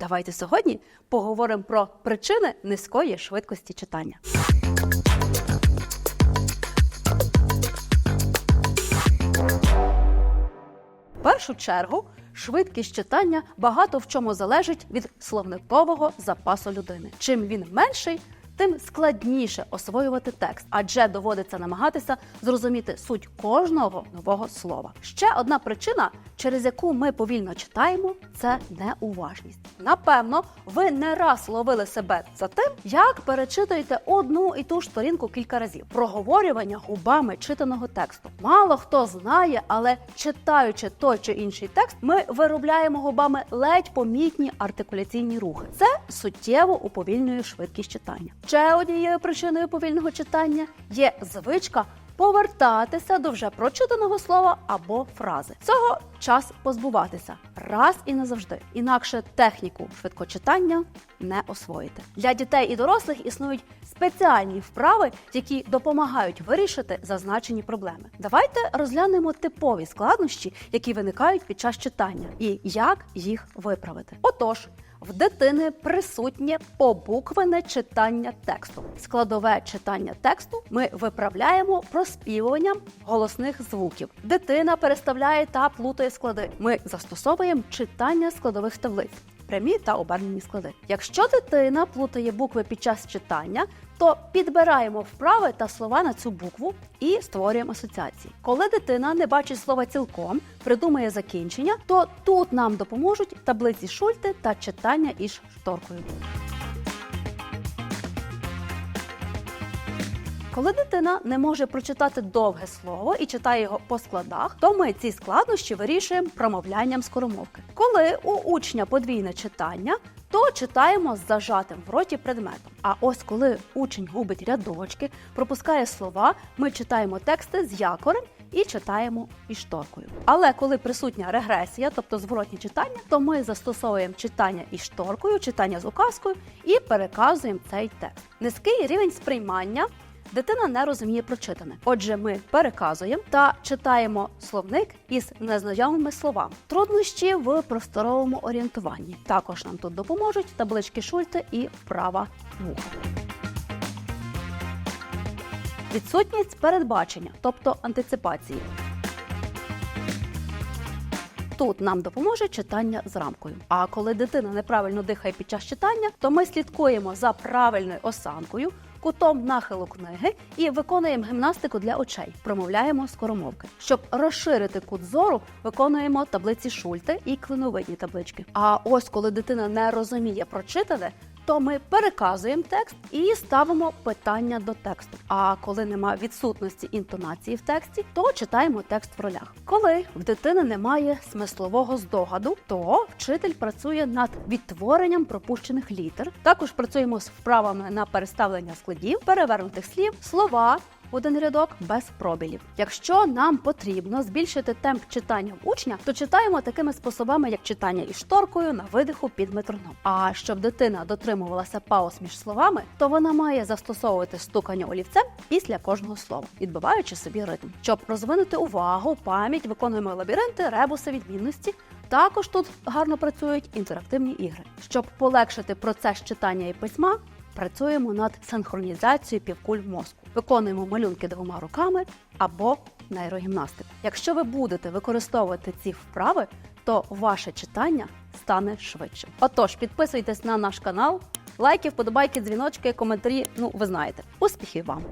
Давайте сьогодні поговоримо про причини низької швидкості читання. В першу чергу швидкість читання багато в чому залежить від словникового запасу людини. Чим він менший, тим складніше освоювати текст, адже доводиться намагатися зрозуміти суть кожного нового слова. Ще одна причина, через яку ми повільно читаємо, це неуважність. Напевно, ви не раз ловили себе за тим, як перечитуєте одну і ту ж сторінку кілька разів. Проговорювання губами читаного тексту. Мало хто знає, але читаючи той чи інший текст, ми виробляємо губами ледь помітні артикуляційні рухи. Це суттєво уповільнює швидкість читання. Ще однією причиною повільного читання є звичка повертатися до вже прочитаного слова або фрази. Цього час позбуватися раз і назавжди. Інакше техніку швидкочитання не освоїти. Для дітей і дорослих існують спеціальні вправи, які допомагають вирішити зазначені проблеми. Давайте розглянемо типові складнощі, які виникають під час читання, і як їх виправити. Отож. В дитини присутнє побуквене читання тексту. Складове читання тексту ми виправляємо проспівуванням голосних звуків. Дитина переставляє та плутає склади. Ми застосовуємо читання складових таблиць. Прямі та обернені склади. Якщо дитина плутає букви під час читання, то підбираємо вправи та слова на цю букву і створюємо асоціації. Коли дитина не бачить слова цілком, придумає закінчення, то тут нам допоможуть таблиці Шульти та читання із шторкою. Коли дитина не може прочитати довге слово і читає його по складах, то ми ці складнощі вирішуємо промовлянням скоромовки. Коли у учня подвійне читання, то читаємо з зажатим в роті предметом. А ось коли учень губить рядочки, пропускає слова, ми читаємо тексти з якорем і читаємо із шторкою. Але коли присутня регресія, тобто зворотні читання, то ми застосовуємо читання із шторкою, читання з указкою і переказуємо цей текст. Низький рівень сприймання. Дитина не розуміє прочитане. Отже, ми переказуємо та читаємо словник із незнайомими словами. Труднощі в просторовому орієнтуванні. Також нам тут допоможуть таблички Шульте і вправа вуха. Відсутність передбачення, тобто антиципації. Тут нам допоможе читання з рамкою. А коли дитина неправильно дихає під час читання, то ми слідкуємо за правильною осанкою, кутом нахилу книги і виконуємо гімнастику для очей. Промовляємо скоромовки. Щоб розширити кут зору, виконуємо таблиці Шульте і клиновидні таблички. А ось коли дитина не розуміє прочитане, то ми переказуємо текст і ставимо питання до тексту. А коли нема відсутності інтонації в тексті, то читаємо текст в ролях. Коли в дитини немає смислового здогаду, то вчитель працює над відтворенням пропущених літер. Також працюємо з вправами на переставлення складів, перевернутих слів, слова. Один рядок без пробілів. Якщо нам потрібно збільшити темп читання в учня, то читаємо такими способами, як читання із шторкою на видиху під метроном. А щоб дитина дотримувалася пауз між словами, то вона має застосовувати стукання олівцем після кожного слова, відбиваючи собі ритм. Щоб розвинути увагу, пам'ять, виконуємо лабіринти, ребуси, відмінності. Також тут гарно працюють інтерактивні ігри. Щоб полегшити процес читання і письма, працюємо над синхронізацією півкуль мозку. Виконуємо малюнки двома руками або нейрогімнастику. Якщо ви будете використовувати ці вправи, то ваше читання стане швидшим. Отож, підписуйтесь на наш канал, лайки, вподобайки, дзвіночки, коментарі. Ну, ви знаєте. Успіхів вам!